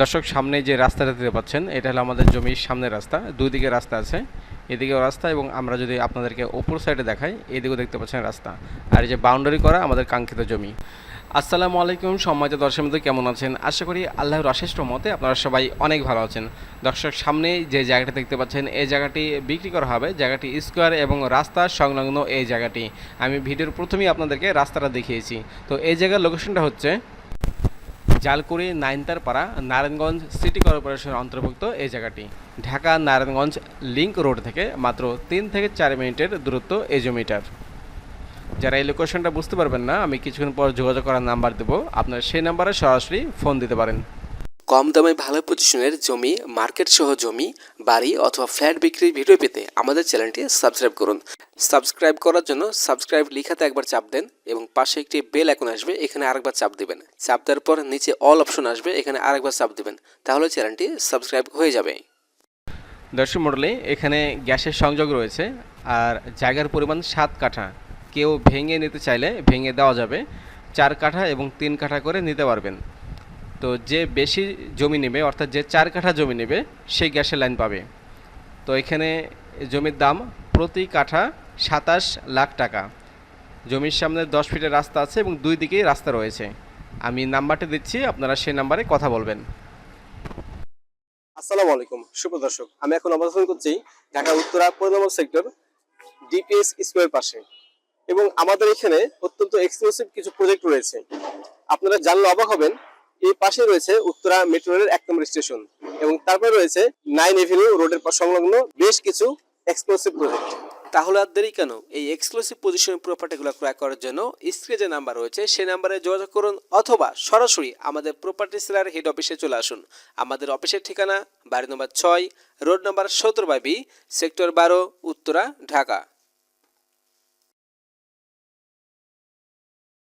দর্শক, সামনে যে রাস্তাটা দিতে পাচ্ছেন, এটা হলো আমাদের জমির সামনের রাস্তা। দুই দিকে রাস্তা আছে, এদিকেও রাস্তা এবং আমরা যদি আপনাদেরকে ওপর সাইডে দেখাই, এদিকেও দেখতে পাচ্ছেন রাস্তা। আর এই যে বাউন্ডারি করা আমাদের কাঙ্ক্ষিত জমি। আসসালামু আলাইকুম, সম্মানিত দর্শক বন্ধু, কেমন আছেন? আশা করি আল্লাহর অশেষ মতে আপনারা সবাই অনেক ভালো আছেন। দর্শক, সামনে যে জায়গাটি দেখতে পাচ্ছেন, এই জায়গাটি বিক্রি করা হবে। জায়গাটি স্কোয়ার এবং রাস্তা সংলগ্ন এই জায়গাটি। আমি ভিডিওর প্রথমেই আপনাদেরকে রাস্তাটা দেখিয়েছি। তো এই জায়গার লোকেশনটা হচ্ছে জালকুড়ি নাইনতার পাড়া নারায়ণগঞ্জ সিটি কর্পোরেশনের অন্তর্ভুক্ত এই জায়গাটি। ঢাকা, নারায়ণগঞ্জ লিংক রোড থেকে মাত্র তিন থেকে চার মিনিটের দূরত্ব এই জমিটার। যারা এই লোকেশনটা বুঝতে পারবেন না, আমি কিছুক্ষণ পর যোগাযোগ করার নাম্বার দেবো। আপনারা সেই নাম্বারে সরাসরি ফোন দিতে পারেন। কম দামে ভালো পজিশনের জমি মার্কেট সহ জমি, বাড়ি অথবা ফ্ল্যাট বিক্রির ভিডিও পেতে আমাদের চ্যানেলটি সাবস্ক্রাইব করুন। সাবস্ক্রাইব করার জন্য সাবস্ক্রাইব লিখাতে একবার চাপ দেন এবং পাশে একটি বেল এখন আসবে, এখানে আরেকবার চাপ দেবেন। চাপ দেওয়ার পর নিচে অল অপশন আসবে, এখানে আরেকবার চাপ দেবেন। তাহলে চ্যানেলটি সাবস্ক্রাইব হয়ে যাবে। দর্শক মডেলে এখানে গ্যাসের সংযোগ রয়েছে আর জায়গার পরিমাণ সাত কাঠা। কেউ ভেঙে নিতে চাইলে ভেঙে দেওয়া যাবে। চার কাঠা এবং তিন কাঠা করে নিতে পারবেন। তো যে বেশি জমি নেবে, অর্থাৎ যে চার কাঠা জমি নেবে, সেই গ্যাসের লাইন পাবে। তো এখানে জমির দাম প্রতি কাঠা সাতাশ লাখ টাকা। জমির সামনে দশ ফিটের রাস্তা আছে এবং দুই দিকেই রাস্তা রয়েছে। আমি নাম্বারটা দিচ্ছি, আপনারা সেই নাম্বারে কথা বলবেন। আসসালামু আলাইকুম, শুভ দর্শক। আমি এখন অবস্থান করছি ঢাকা উত্তরা পনেরো সেক্টর ডিপিএস স্কোয়ার পাশে। এবং আমাদের এখানে অত্যন্ত এক্সক্লুসিভ কিছু প্রজেক্ট রয়েছে। আপনারা জানলে অবাক হবেন এই পাশে রয়েছে উত্তরা মেট্রো রেলের এক নম্বর স্টেশন এবং তারপরে রয়েছে নাইন এভিনিউ রোডের সংলগ্ন বেশ কিছু এক্সক্লুসিভ প্রজেক্ট তাহলে আর দেরি কেন? এই এক্সক্লুসিভ পজিশন প্রপার্টিগুলো ক্রয় করার জন্য স্ক্রিনে যে নাম্বার রয়েছে সেই নাম্বারে যোগাযোগ করুন অথবা সরাসরি আমাদের প্রপার্টি সেলার হেড অফিসে চলে আসুন। আমাদের অফিসের ঠিকানা বাড়ি নম্বর ছয় রোড নম্বর সতেরো বাই বি সেক্টর বারো, উত্তরা, ঢাকা।